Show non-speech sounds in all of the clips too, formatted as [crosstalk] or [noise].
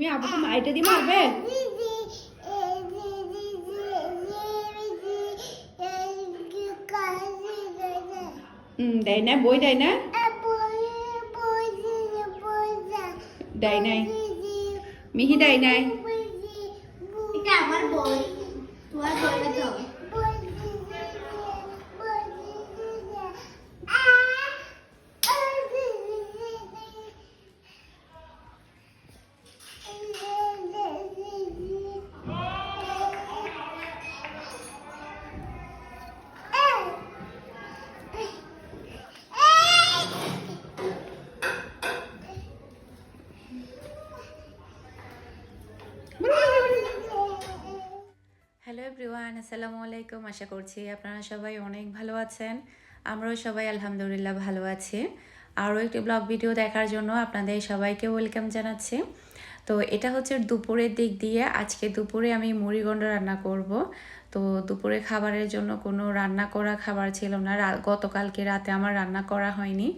তুমি আপুকে মাইটা দিয়ে মারবে? দেয় না বই দেয় না? দেয় নাই। মিহি দেয় নাই। আসসালামু আলাইকুম। আশা করছি আপনারা সবাই অনেক ভালো আছেন। আমরাও সবাই আলহামদুলিল্লাহ ভালো আছি। আরও একটি ব্লগ ভিডিও দেখার জন্য আপনাদের সবাইকে ওয়েলকাম জানাচ্ছি। তো এটা হচ্ছে দুপুরের দিক দিয়ে। আজকে দুপুরে আমি মুড়িগন্ড রান্না করব। তো দুপুরে খাবারের জন্য কোনো রান্না করা খাবার ছিল না। গতকালকে রাতে আমার রান্না করা হয়নি।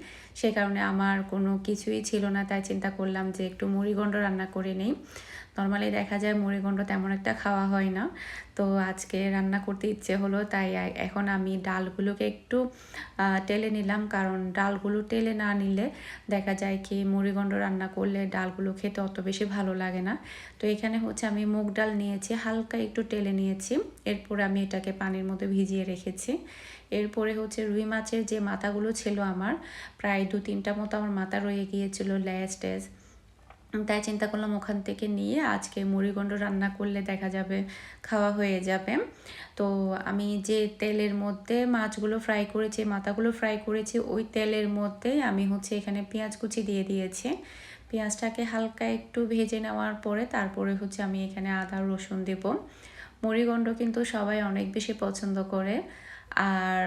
সে কারণে আমার কোনো কিছুই ছিল না, তাই চিন্তা করলাম যে একটু মুড়িগন্ড রান্না করে নিই। নর্মালি দেখা যায় মুড়িগন্ড তেমন একটা খাওয়া হয় না। তো আজকে রান্না করতে ইচ্ছে হলো, তাই এখন আমি ডালগুলোকে একটু টেলে নিলাম। কারণ ডালগুলো টেলে না নিলে দেখা যায় কি মুড়িগন্ড রান্না করলে ডালগুলো খেতে অত বেশি ভালো লাগে না। তো এখানে হচ্ছে আমি মুগ ডাল নিয়েছি, হালকা একটু টেলে নিয়েছি। এরপর আমি এটাকে পানির মধ্যে ভিজিয়ে রেখেছি। এরপরে হচ্ছে রুই মাছের যে মাথাগুলো ছিল আমার, প্রায় দু তিনটা মতো আমার মাথা রয়ে গিয়েছিল ল্যাস ট্যাস তাই চিন্তা করলাম ওখান থেকে নিয়ে আজকে মুড়িগন্ড রান্না করলে দেখা যাবে, খাওয়া হয়ে যাবে। তো আমি যে তেলের মধ্যে মাছগুলো ফ্রাই করেছি, মাথাগুলো ফ্রাই করেছি, ওই তেলের মধ্যে আমি হচ্ছে এখানে পেঁয়াজ কুচি দিয়ে দিয়েছি। পেঁয়াজটাকে হালকা একটু ভেজে নেওয়ার পরে তারপরে হচ্ছে আমি এখানে আদা রসুন দেব। মুড়িগন্ড কিন্তু সবাই অনেক বেশি পছন্দ করে। আর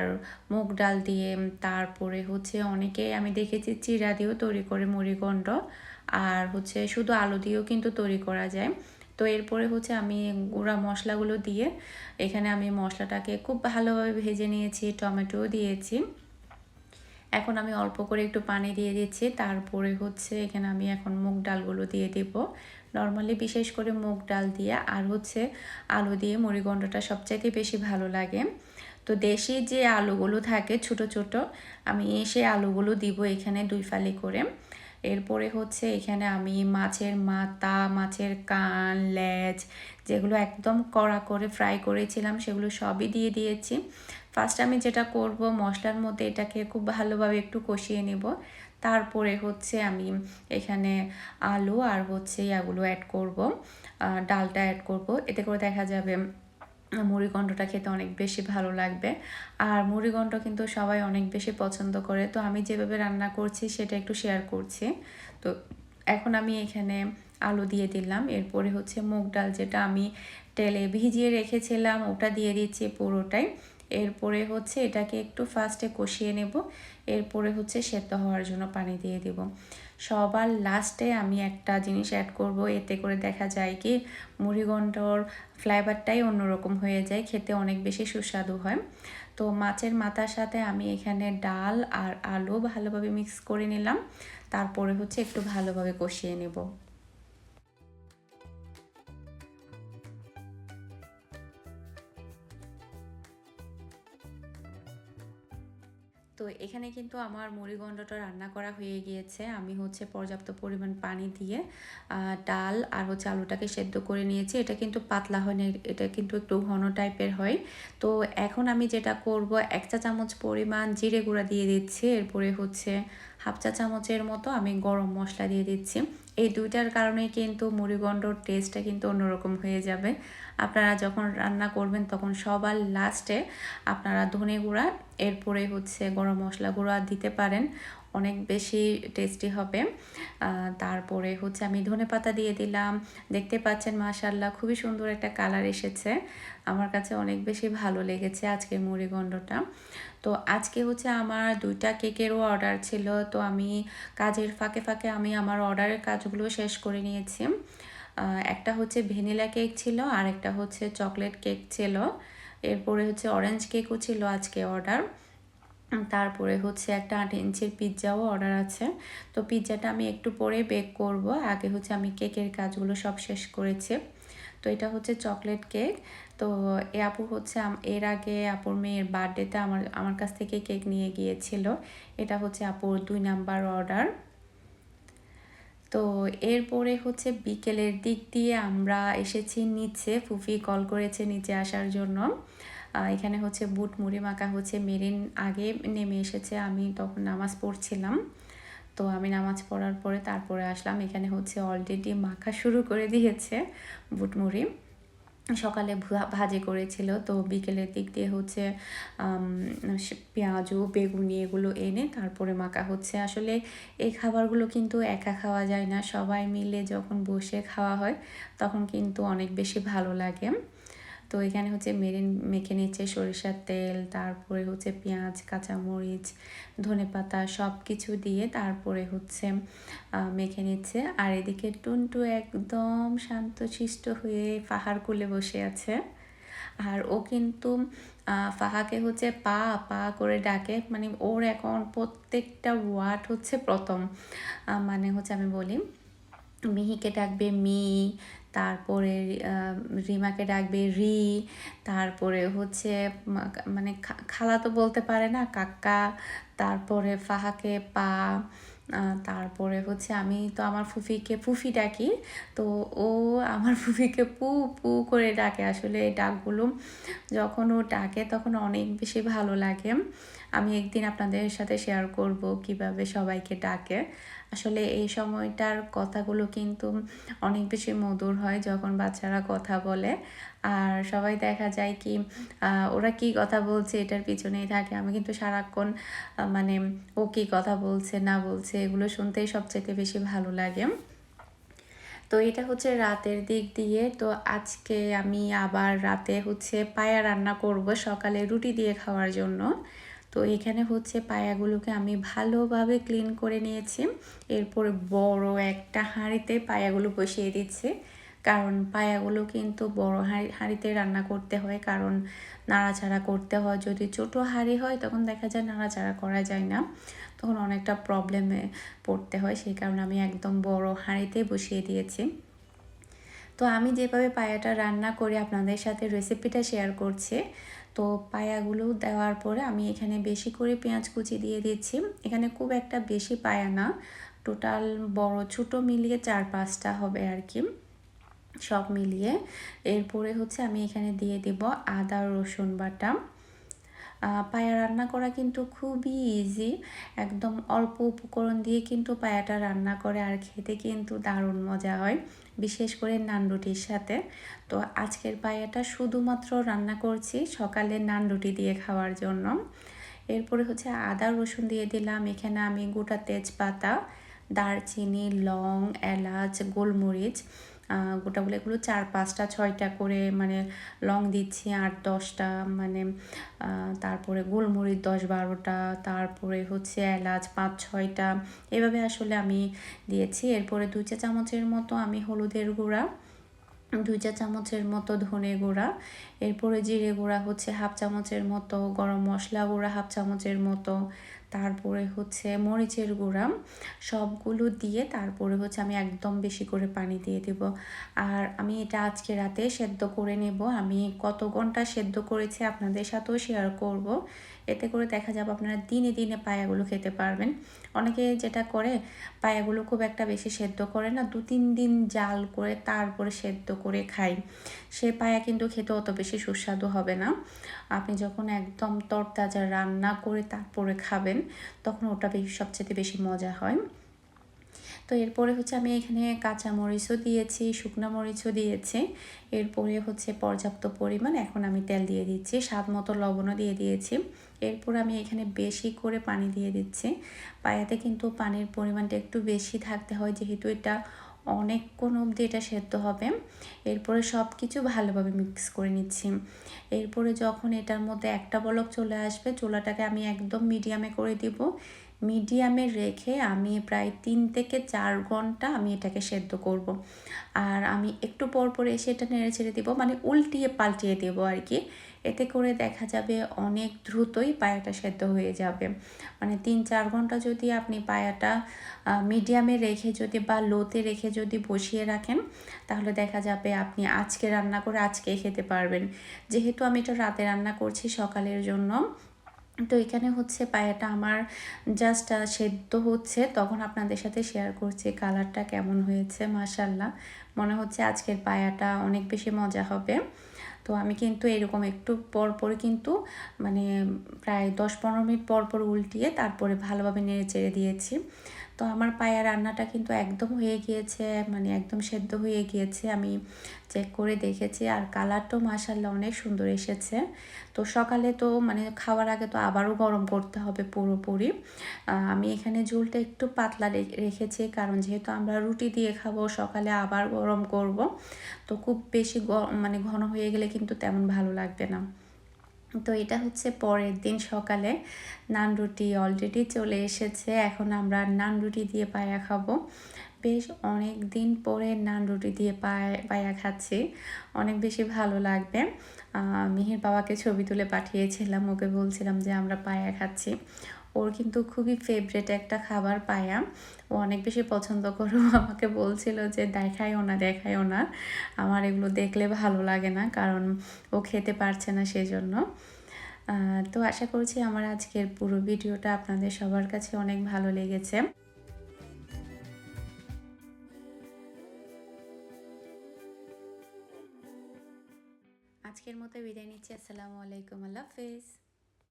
মুগ ডাল দিয়ে, তারপরে হচ্ছে অনেকে আমি দেখেছি চিরা দিয়েও তৈরি করে মুড়িগণ্ড আর হচ্ছে শুধু আলু দিয়েও কিন্তু তৈরি করা যায়। তো এরপরে হচ্ছে আমি গুঁড়া মশলাগুলো দিয়ে, এখানে আমি মশলাটাকে খুব ভালোভাবে ভেজে নিয়েছি টমেটো দিয়েছি। এখন আমি অল্প করে একটু পানি দিয়ে দিচ্ছি, তারপরে হচ্ছে এখানে আমি এখন মুগ ডালগুলো দিয়ে দেব। নর্মালি বিশেষ করে মুগ ডাল দিয়ে, আর হচ্ছে আলু দিয়ে মুড়িগন্ডটা সবচাইতে বেশি ভালো লাগে। তো দেশি যে আলুগুলো থাকে ছোট ছোট, আমি সেই আলুগুলো দিব এখানে দুই ফালি করে। এরপরে হচ্ছে এখানে আমি মাছের মাথা, মাছের কান, লেজ যেগুলো একদম কড়া করে ফ্রাই করেছিলাম সেগুলো সবই দিয়ে দিয়েছি। ফার্স্ট আমি যেটা করব, মশলার মধ্যে এটাকে খুব ভালোভাবে একটু কষিয়ে নেব। তারপরে হচ্ছে আমি এখানে আলু আর হচ্ছে ইয়াগুলো অ্যাড করব। ডালটা অ্যাড করব। এতে করে দেখা যাবে মুড়িঘণ্টটা খেতে অনেক বেশি ভালো লাগবে। আর মুড়িগণ্ড কিন্তু সবাই অনেক বেশি পছন্দ করে। তো আমি যেভাবে রান্না করছি সেটা একটু শেয়ার করছি। তো এখন আমি এখানে আলু দিয়ে দিলাম। এরপরে হচ্ছে মুগ ডাল যেটা আমি তেলে ভিজিয়ে রেখেছিলাম, ওটা দিয়ে দিচ্ছি পুরোটাই। এরপরে হচ্ছে এটাকে একটু ফার্স্টে কষিয়ে নেব। এরপরে হচ্ছে সেদ্ধ হওয়ার জন্য পানি দিয়ে দেব। সবার লাস্টে আমি একটা জিনিস অ্যাড করব। এতে করে দেখা যায় কি মুড়িঘণ্টর ফ্লেভারটাই অন্যরকম হয়ে যায়, খেতে অনেক বেশি সুস্বাদু হয়। তো মাছের মাথার সাথে আমি এখানে ডাল আর আলু ভালোভাবে মিক্স করে নিলাম। তারপরে হচ্ছে একটু ভালোভাবে কষিয়ে নেব। তো এখানে কিন্তু আমার মুড়িগণ্ডটা রান্না করা হয়ে গিয়েছে। আমি হচ্ছে পর্যাপ্ত পরিমাণ পানি দিয়ে ডাল আর হচ্ছে আলুটাকে সেদ্ধ করে নিয়েছি। এটা কিন্তু পাতলা হয় না, এটা কিন্তু একটু ঘন টাইপের হয়। তো এখন আমি যেটা করব, এক চা চামচ পরিমাণ জিরে গুঁড়া দিয়ে দিচ্ছি। এরপরে হচ্ছে হাফ চা চামচের মতো আমি গরম মশলা দিয়ে দিচ্ছি। এই দুইটার কারণে কিন্তু মুড়িগণ্ডর টেস্টটা কিন্তু অন্যরকম হয়ে যাবে। আপনারা যখন রান্না করবেন তখন সবার লাস্টে আপনারা ধনে গুঁড়া, এরপরে হচ্ছে গরম মশলা গুঁড়া দিতে পারেন। অনেক বেশি টেস্টি হবে। তারপরে হচ্ছে আমি ধনে পাতা দিয়ে দিলাম। দেখতে পাচ্ছেন মাশাল্লাহ খুবই সুন্দর একটা কালার এসেছে। আমার কাছে অনেক বেশি ভালো লেগেছে আজকের মুড়িগন্ডটা তো আজকে হচ্ছে আমার দুইটা কেকেরও অর্ডার ছিল। তো আমি কাজের ফাঁকে ফাঁকে আমি আমার অর্ডারের কাজগুলো শেষ করে নিয়েছি। একটা হচ্ছে ভ্যানিলা কেক ছিল আর একটা হচ্ছে চকলেট কেক ছিল। এরপরে হচ্ছে অরেঞ্জ কেকও ছিল আজকে অর্ডার তারপরে হচ্ছে একটা আট ইঞ্চির পিৎজাও অর্ডার আছে। তো পিৎজাটা আমি একটু পরে বেক করব। আগে হচ্ছে আমি কেকের কাজগুলো সব শেষ করেছি। তো এটা হচ্ছে চকলেট কেক তো এ আপু হচ্ছে এর আগে আপুর মেয়ের বার্থডেতে আমার আমার কাছ থেকে কেক নিয়ে গিয়েছিল। এটা হচ্ছে আপুর দুই নাম্বার অর্ডার তো এরপরে হচ্ছে বিকেলের দিক দিয়ে আমরা এসেছি নিচে। ফুফি কল করেছে নিচে আসার জন্য। এখানে হচ্ছে বুট মুড়ি মাখা হচ্ছে। মেরিন আগে নেমে এসেছে, আমি তখন নামাজ পড়ছিলাম। তো আমি নামাজ পড়ার পরে তারপরে আসলাম। এখানে হচ্ছে অলরেডি মাখা শুরু করে দিয়েছে বুট মুড়ি। সকালে ভাজি করেছিল, তো বিকেলের দিক দিয়ে হচ্ছে পেঁয়াজু, বেগুনি এগুলো এনে তারপরে মাখা হচ্ছে। আসলে এই খাবারগুলো কিন্তু একা খাওয়া যায় না। সবাই মিলে যখন বসে খাওয়া হয়, তখন কিন্তু অনেক বেশি ভালো লাগে। তো এখানে হচ্ছে মেরিন মেখে নিচ্ছে সরিষার তেল, তারপরে হচ্ছে পেঁয়াজ, কাঁচামরিচ, ধনেপাতা সব কিছু দিয়ে তারপরে হচ্ছে মেখে নিচ্ছে। আর এদিকে টুনটু একদম শান্তশিষ্ট হয়ে পাহাড় কুলে বসে আছে। আর ও কিন্তু ফাহাকে হচ্ছে পা পা করে ডাকে। মানে ওর এখন প্রত্যেকটা ওয়ার্ড হচ্ছে প্রথম। মানে হচ্ছে আমি বলি, মিহিকে ডাকবে মি তারপরে রিমাকে ডাকবে রি, তারপরে হচ্ছে মানে খালা তো বলতে পারে না, কাকা, তারপরে ফাহাকে পা তারপরে হচ্ছে আমি তো আমার ফুফিকে, ফুফি ডাকি, তো ও আমার [laughs] ফুফিকে পু পু করে ডাকে। আসলে এই ডাকগুলো যখন ও ডাকে তখন অনেক বেশি ভালো লাগে। আমি একদিন আপনাদের সাথে শেয়ার করব কীভাবে সবাইকে ডাকে। আসলে এই সময়টার কথাগুলো কিন্তু অনেক বেশি মধুর হয় যখন বাচ্চারা কথা বলে। আর সবাই দেখা যায় কি ওরা কি কথা বলছে এটার পিছনেই থাকে। আমি কিন্তু সারাক্ষণ মানে ও কি কথা বলছে, না বলছে, এগুলো শুনতেই সবচেয়ে বেশি ভালো লাগে। তো এটা হচ্ছে রাতের দিক দিয়ে। তো আজকে আমি আবার রাতে হচ্ছে পায়া রান্না করব সকালে রুটি দিয়ে খাওয়ার জন্য। তো এখানে হচ্ছে পায়াগুলোকে আমি ভালোভাবে ক্লিন করে নিয়েছি। এরপরে বড় একটা হাঁড়িতে পায়াগুলো বসিয়ে দিচ্ছি। কারণ পায়াগুলো কিন্তু বড় হাঁড়ি, হাঁড়িতে রান্না করতে হয়, কারণ নাড়াচাড়া করতে হয়। যদি ছোট হাঁড়ি হয়, তখন দেখা যায় নাড়াচাড়া করা যায় না। তখন অনেকটা প্রবলেমে পড়তে হয়, সেই কারণে আমি একদম বড় হাঁড়িতে বসিয়ে দিয়েছি। তো আমি যেভাবে পায়াটা রান্না করে, আপনাদের সাথে রেসিপিটা শেয়ার করছি। তো পায়াগুলো দেওয়ার পরে আমি এখানে বেশি করে পেঁয়াজ কুচি দিয়ে দিচ্ছি। এখানে খুব একটা বেশি পায়া না। টোটাল বড় ছোট মিলিয়ে চার পাঁচটা হবে আর কি। সব মিলিয়ে। এরপরে হচ্ছে আমি এখানে দিয়ে দেব আদা রসুন বাটা। পায়া রান্না করা কিন্তু খুবই ইজি একদম অল্প উপকরণ দিয়ে কিন্তু পায়াটা রান্না করে আর খেতে কিন্তু দারুণ মজা হয়, বিশেষ করে নান রুটির সাথে। তো আজকের পায়াটা শুধুমাত্র রান্না করছি সকালে নান রুটি দিয়ে খাওয়ার জন্য। এরপরে হচ্ছে আদা, রসুন দিয়ে দিলাম। এখানে আমি গোটা তেজপাতা, দারচিনি, লং, এলাচ, গোলমরিচ গোটাগুলো এগুলো চার, পাঁচটা, ছয়টা করে মানে লং দিচ্ছি, আট, দশটা মানে তারপরে গোলমরিচ দশ, বারোটা, তারপরে হচ্ছে এলাচ পাঁচ, ছয়টা। এভাবে আসলে আমি দিয়েছি। এরপরে দুই চা চামচের মতো আমি হলুদের গুঁড়া দুই চা চামচের মতো ধনে গুঁড়া। এরপরে জিরে গুঁড়া হচ্ছে হাফ চামচের মতো গরম মশলা গুঁড়া, হাফ চামচের মতো। তারপরে হচ্ছে মরিচের গুঁড়া। সবগুলো দিয়ে তারপরে হচ্ছে আমি একদম বেশি করে পানি দিয়ে দেব। আর আমি এটা আজকে রাতে সেদ্ধ করে নেব। আমি কত ঘণ্টা সেদ্ধ করেছি আপনাদের সাথেও শেয়ার করব। এতে করে দেখা যাবে আপনারা দিনে দিনে পায়াগুলো খেতে পারবেন। অনেকে যেটা করে, পায়াগুলো খুব একটা বেশি সেদ্ধ করে না, দু তিন দিন জাল করে তারপরে সেদ্ধ করে খাই। সে পায়া কিন্তু খেতে অত বেশি সুস্বাদু হবে না। আপনি যখন একদম তরতাজা রান্না করে তারপরে খাবেন, তখন ওটা বেশি সবচেয়ে বেশি মজা হয়। তো এরপরে হচ্ছে আমি এখানে কাঁচা মরিচও দিয়েছি, শুকনো মরিচও দিয়েছি। এরপরে হচ্ছে পর্যাপ্ত পরিমাণ, এখন আমি তেল দিয়ে দিচ্ছি স্বাদ মতো লবণও দিয়ে দিয়েছি। এরপর আমি এখানে বেশি করে পানি দিয়ে দিচ্ছি। পায়াতে কিন্তু পানির পরিমাণটা একটু বেশি থাকতে হয়, যেহেতু এটা অনেকক্ষণ অবধি এটা সেদ্ধ হবে। এরপরে সব কিছু ভালোভাবে মিক্স করে নিচ্ছি। এরপরে যখন এটার মধ্যে একটা বলক চলে আসবে, চোলাটাকে আমি একদম মিডিয়ামে করে দিব। মিডিয়ামে রেখে আমি প্রায় তিন থেকে চার ঘণ্টা আমি এটাকে সেদ্ধ করব। আর আমি একটু পর পর এসে এটা নেড়ে ছেড়ে দেবো মানে উল্টিয়ে পাল্টিয়ে দেবো আর কি। এতে করে দেখা যাবে অনেক দ্রুতই পায়াটা সেদ্ধ হয়ে যাবে। মানে তিন চার ঘণ্টা যদি আপনি পায়াটা মিডিয়ামে রেখে যদি বা লোতে রেখে যদি বসিয়ে রাখেন, তাহলে দেখা যাবে আপনি আজকে রান্না করে আজকে খেতে পারবেন। যেহেতু আমি এটা রাতে রান্না করছি সকালের জন্য তো এখানে হচ্ছে পায়াটা আমার জাস্ট সেদ্ধ হচ্ছে। তখন আপনাদের সাথে শেয়ার করছি কালারটা কেমন হয়েছে মাসাল্লাহ মনে হচ্ছে আজকের পায়াটা অনেক বেশি মজা হবে। তো আমি কিন্তু এরকম একটু পর পর কিন্তু মানে প্রায় দশ পনেরো মিনিট পর পর উল্টিয়ে তারপরে ভালোভাবে নেড়ে চেড়ে দিয়েছি। তো আমার পায়া রান্নাটা কিন্তু একদম হয়ে গিয়েছে মানে একদম সেদ্ধ হয়ে গিয়েছে। আমি চেক করে দেখেছি আর কালারটাও মাসাল্লাহ অনেক সুন্দর এসেছে। তো সকালে তো মানে খাওয়ার আগে তো আবারও গরম করতে হবে পুরোপুরি। আমি এখানে ঝোলটা একটু পাতলা রেখেছি কারণ যেহেতু আমরা রুটি দিয়ে খাব, সকালে আবার গরম করব। তো খুব বেশি মানে ঘন হয়ে গেলে কিন্তু তেমন ভালো লাগবে না। তো এটা হচ্ছে পরের দিন সকালে। নান রুটি অলরেডি চলে এসেছে। এখন আমরা নান রুটি দিয়ে পায়া খাব। বেশ অনেক দিন পরে নান রুটি দিয়ে পায়া পায়া খাচ্ছি। অনেক বেশি ভালো লাগবে। মিহির বাবাকে ছবি তুলে পাঠিয়েছিলাম। ওকে বলছিলাম যে আমরা পায়া খাচ্ছি। ওর কিন্তু খুবই ফেভারেট একটা খাবার পায়াম। ও অনেক বেশি পছন্দ করে। আমাকে বলছিল যে দেখায়ও না দেখায়ও না। আমার এগুলো দেখলে ভালো লাগে না, কারণ ও খেতে পারছে না সেজন্য। তো আশা করছি আমার আজকের পুরো ভিডিওটা আপনাদের সবার কাছে অনেক ভালো লেগেছে। আজকের মতো বিদায় নিচ্ছি। আসসালামু আলাইকুম। আল্লাহ হাফেজ।